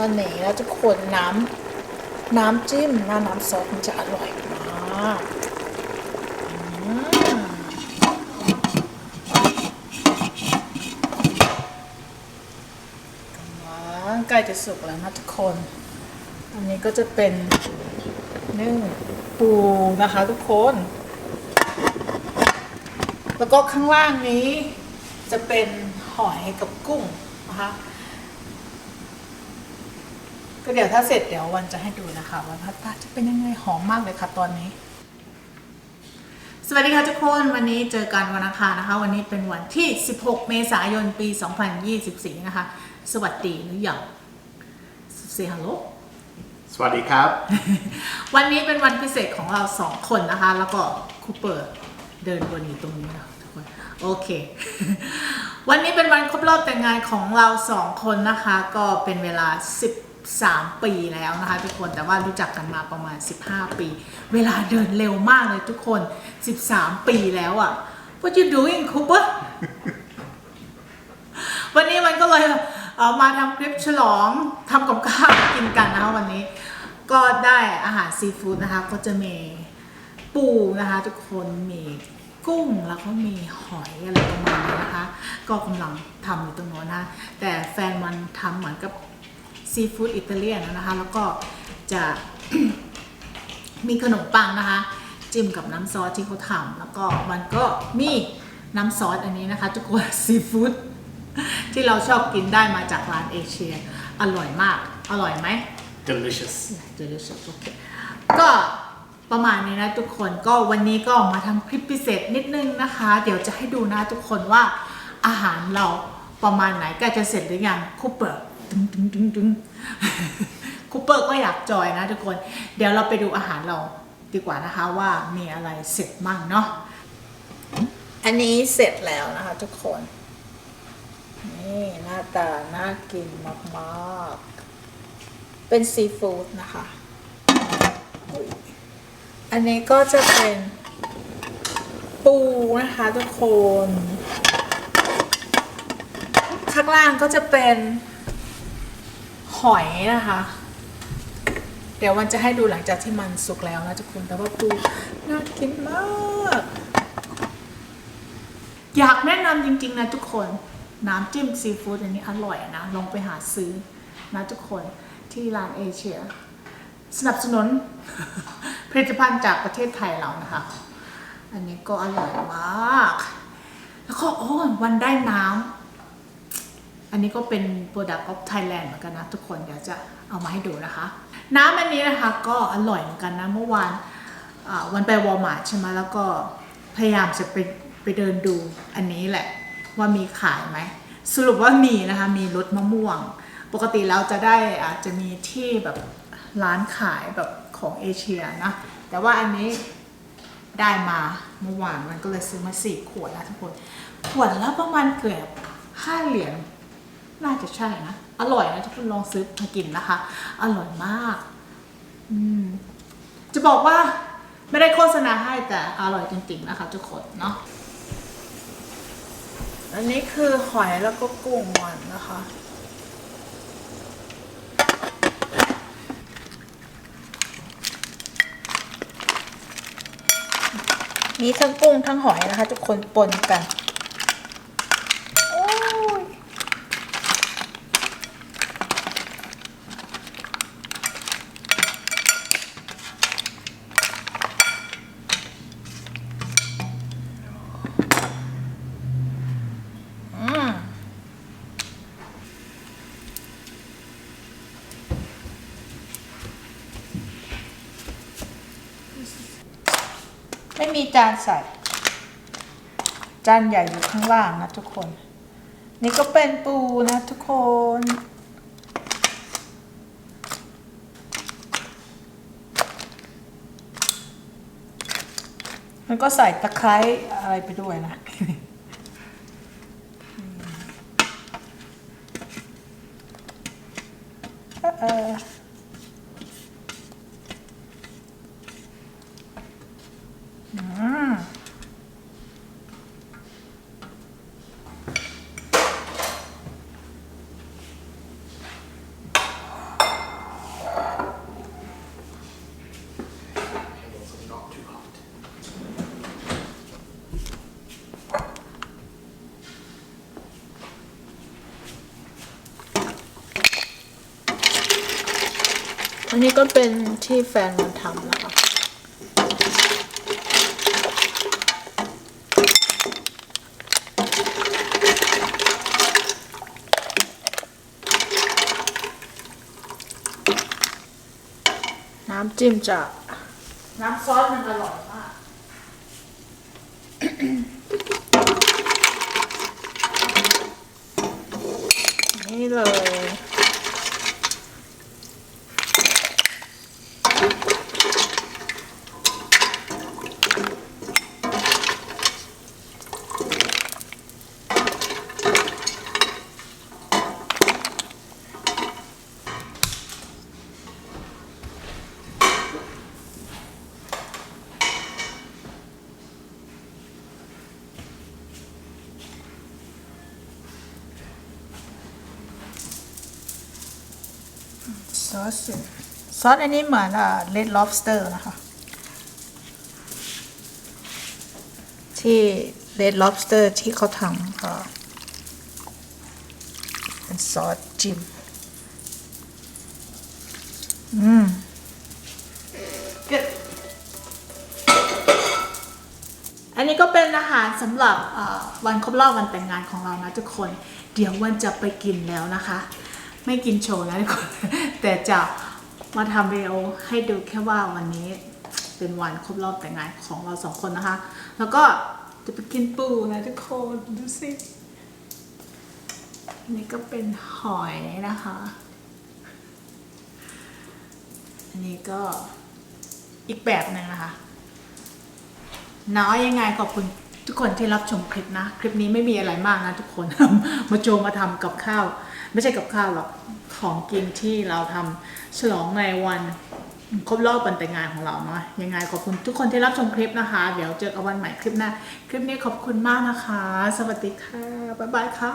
อันนี้แล้วทุกคนน้ำน้ำจิ้มหน้าน้ำซอสมันจะอร่อยมากใกล้จะสุกแล้วนะทุกคน อันนี้ก็จะเป็นนึ่งปูนะคะทุกคน แล้วก็ข้างล่างนี้จะเป็นหอยกับกุ้งนะคะ ก็เดี๋ยวถ้าเสร็จเดี๋ยววันจะให้ดูนะคะว่าพัตตาจะเป็นยังไงหอมมากเลยค่ะตอนนี้ สวัสดีค่ะทุกคนวันนี้เจอกันวันอังคารนะคะ วันนี้เป็นวันที่ 16 เมษายนปี 2024 นะคะ สวัสดีหรือยังเซฮัลโหลสวัสดีครับ วันนี้เป็นวันพิเศษของเราสองคนนะคะ แล้วก็คูเปอร์เดินวนอยู่ตรงนี้นะทุกคนโอเค วันนี้เป็นวันครบรอบแต่งงานของเราสองคนนะคะ ก็เป็นเวลา 13 ปีแล้วนะคะทุกคนแต่ว่ารู้จักกันมาประมาณ 15 ปี เวลาเดินเร็วมากเลยทุกคน 13 ปีแล้วอะ่ะ What you doing Cooper วันนี้มันก็เลยเออมาทำคลิปฉลองทำกับข้าวกินกันนะคะวันนี้ ก็ได้อาหารซีฟู้ดนะคะ ก็จะมีปูนะคะ ทุกคนมีกุ้งแล้วก็มีหอยอะไรประมาณนี้นะคะ ก็กำลังทำอยู่ตรงโน้นนะแต่แฟนมันทำเหมือนกับ ซีฟู้ดอิตาเลียนนะคะ แล้วก็จะมีขนมปังนะคะ จิ้มกับน้ำซอสที่เขาทำแล้วก็มันก็มีน้ำซอสอันนี้นะคะทุกคนซีฟู้ดที่เราชอบกินได้มาจากร้านเอเชีย อร่อยมาก อร่อยไหม delicious delicious โอเคก็ประมาณนี้นะทุกคนก็วันนี้ก็มาทำคลิปพิเศษนิดนึงนะคะ เดี๋ยวจะให้ดูนะทุกคนว่าอาหารเราประมาณไหนใกล้จะเสร็จหรือยังคูเปอร์ ตึงตึงตึงตึงคูเปอร์ก็อยากจอยนะทุกคน เดี๋ยวเราไปดูอาหารเราดีกว่านะคะว่ามีอะไรเสร็จมั่งเนาะอันนี้เสร็จแล้วนะคะทุกคน นี่หน้าตาน่ากินมากๆ เป็นซีฟู้ดนะคะ อันนี้ก็จะเป็นปูนะคะทุกคน ข้างล่างก็จะเป็น หอยนะคะ เดี๋ยววันจะให้ดูหลังจากที่มันสุกแล้วนะทุกคนแต่ว่าปูน่ากินมาก อยากแนะนำจริง ๆ นะทุกคนน้ำจิ้มซีฟู้ดอันนี้อร่อยนะ ลองไปหาซื้อนะทุกคนที่ร้านเอเชีย สนับสนุนผลิตภัณฑ์จากประเทศไทยเรานะคะ อันนี้ก็อร่อยมาก แล้วก็โอ้วันได้น้ำ อันนี้ก็เป็น Product of Thailand เหมือนกันนะทุกคนเดี๋ยวจะเอามาให้ดูนะคะ น้ำอันนี้นะคะก็อร่อยเหมือนกันนะ เมื่อวานวันไปวอลมาร์ทใช่ไหมแล้วก็พยายามจะไปไปเดินดูอันนี้แหละว่ามีขายไหม สรุปว่ามีนะคะ มีรสมะม่วง ปกติเราจะได้อาจจะมีที่แบบร้านขายแบบของเอเชียนะ แต่ว่าอันนี้ได้มาเมื่อวานมันก็เลยซื้อมาสี่ขวดนะทุกคน ขวดละประมาณเกือบห้าเหรียญ น่าจะใช่นะ อร่อยนะทุกคนลองซื้อมากินนะคะ อร่อยมากอืมจะบอกว่าไม่ได้โฆษณาให้แต่อร่อยจริงๆนะคะ ทุกคนเนาะอันนี้คือหอยแล้วก็กุ้งมันนะคะ มีทั้งกุ้งทั้งหอยนะคะ ทุกคนปนกัน ไม่มีจานใส่ จานใหญ่อยู่ข้างล่างนะทุกคน นี่ก็เป็นปูนะทุกคน มันก็ใส่ตะไคร้อะไรไปด้วยนะเออ อันนี้ก็เป็นที่แฟนมันทำนะำจิ้มจะน้ำซอสมันอร่อยมาก นี่เลย ซอสซอสอันนี้เหมือนอ่า red lobster นะคะ ที่ red lobster ที่เขาทำก็เป็นซอสจิ้มอืม good อันนี้ก็เป็นอาหารสำหรับวันครบรอบวันแต่งงานของเรานะทุกคน เดี๋ยววันจะไปกินแล้วนะคะ ไม่กินโชว์นะทุกคนแต่จะมาทำเรียวให้ดูแค่ว่าวันนี้เป็นวันครบรอบแต่งงานของเราสองคนนะคะ แล้วก็จะไปกินปูนะทุกคนดูสิอันนี้ก็เป็นหอยนะคะ อันนี้ก็อีกแบบหนึ่งนะคะน้อยยังไงขอบคุณทุกคนที่รับชมคลิปนะ คลิปนี้ไม่มีอะไรมากนะทุกคน มาโจมาทำกับข้าว ไม่ใช่กับข้าวหรอกของกินที่เราทำฉลองในวันครบรอบวันแต่งงานของเราเนาะยังไงขอบคุณทุกคนที่รับชมคลิปนะคะ เดี๋ยวเจอกันวันใหม่คลิปหน้า คลิปนี้ขอบคุณมากนะคะ สวัสดีค่ะ บ๊ายบายค่ะ